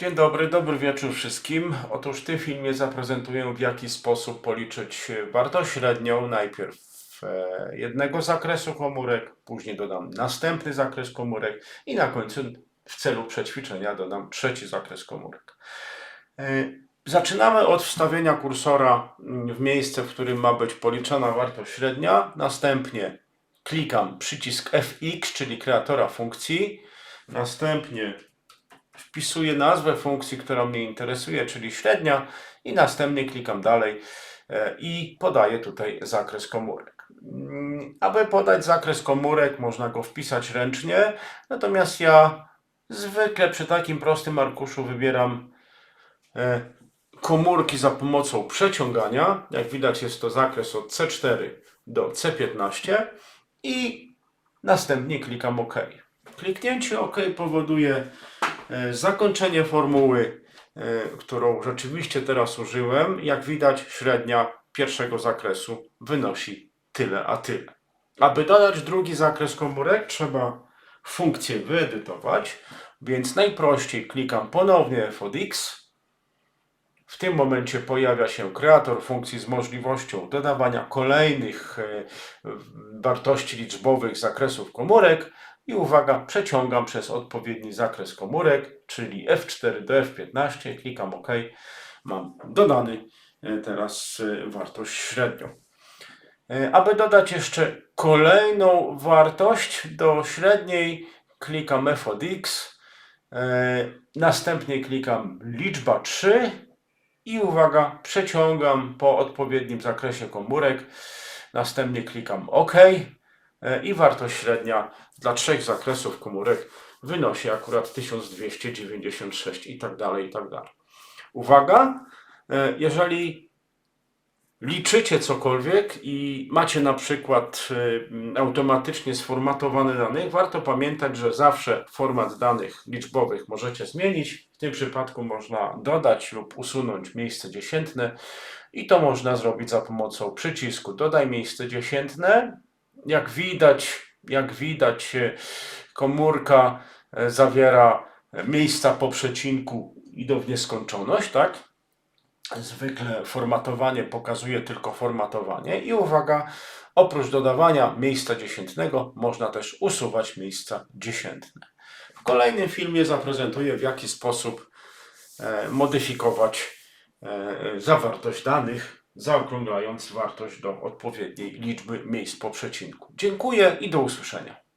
Dzień dobry, dobry wieczór wszystkim. Otóż w tym filmie zaprezentuję w jaki sposób policzyć wartość średnią najpierw e, jednego zakresu komórek, później dodam następny zakres komórek i na końcu w celu przećwiczenia dodam trzeci zakres komórek. E, Zaczynamy od wstawienia kursora mm, w miejsce, w którym ma być policzona wartość średnia. Następnie klikam przycisk fx, czyli kreatora funkcji. Następnie wpisuję nazwę funkcji, która mnie interesuje, czyli średnia i następnie klikam dalej e, i podaję tutaj zakres komórek. Mm, Aby podać zakres komórek, można go wpisać ręcznie, natomiast ja zwykle przy takim prostym arkuszu wybieram e, komórki za pomocą przeciągania. Jak widać jest to zakres od C4 do C15 i następnie klikam OK. Kliknięcie OK powoduje zakończenie formuły, e, którą rzeczywiście teraz użyłem. Jak widać średnia pierwszego zakresu wynosi tyle a tyle. Aby dodać drugi zakres komórek trzeba funkcję wyedytować, więc najprościej klikam ponownie f od x. W tym momencie pojawia się kreator funkcji z możliwością dodawania kolejnych e, wartości liczbowych zakresów komórek i uwaga, przeciągam przez odpowiedni zakres komórek, czyli F4 do F15, klikam OK, mam dodany e, teraz e, wartość średnią. E, Aby dodać jeszcze kolejną wartość do średniej, klikam F od X, następnie klikam liczba 3 i uwaga, przeciągam po odpowiednim zakresie komórek, następnie klikam OK i wartość średnia dla trzech zakresów komórek wynosi akurat 1296 i tak dalej, i tak dalej. Uwaga, e, jeżeli liczycie cokolwiek i macie na przykład y, automatycznie sformatowane dane, warto pamiętać, że zawsze format danych liczbowych możecie zmienić. W tym przypadku można dodać lub usunąć miejsce dziesiętne i to można zrobić za pomocą przycisku dodaj miejsce dziesiętne. Jak widać, jak widać y, komórka y, zawiera miejsca po przecinku idą w nieskończoność, tak? Zwykle formatowanie pokazuje tylko formatowanie i uwaga, oprócz dodawania miejsca dziesiętnego można też usuwać miejsca dziesiętne. W kolejnym filmie zaprezentuję w jaki sposób e, modyfikować e, zawartość danych, zaokrąglając wartość do odpowiedniej liczby miejsc po przecinku. Dziękuję i do usłyszenia.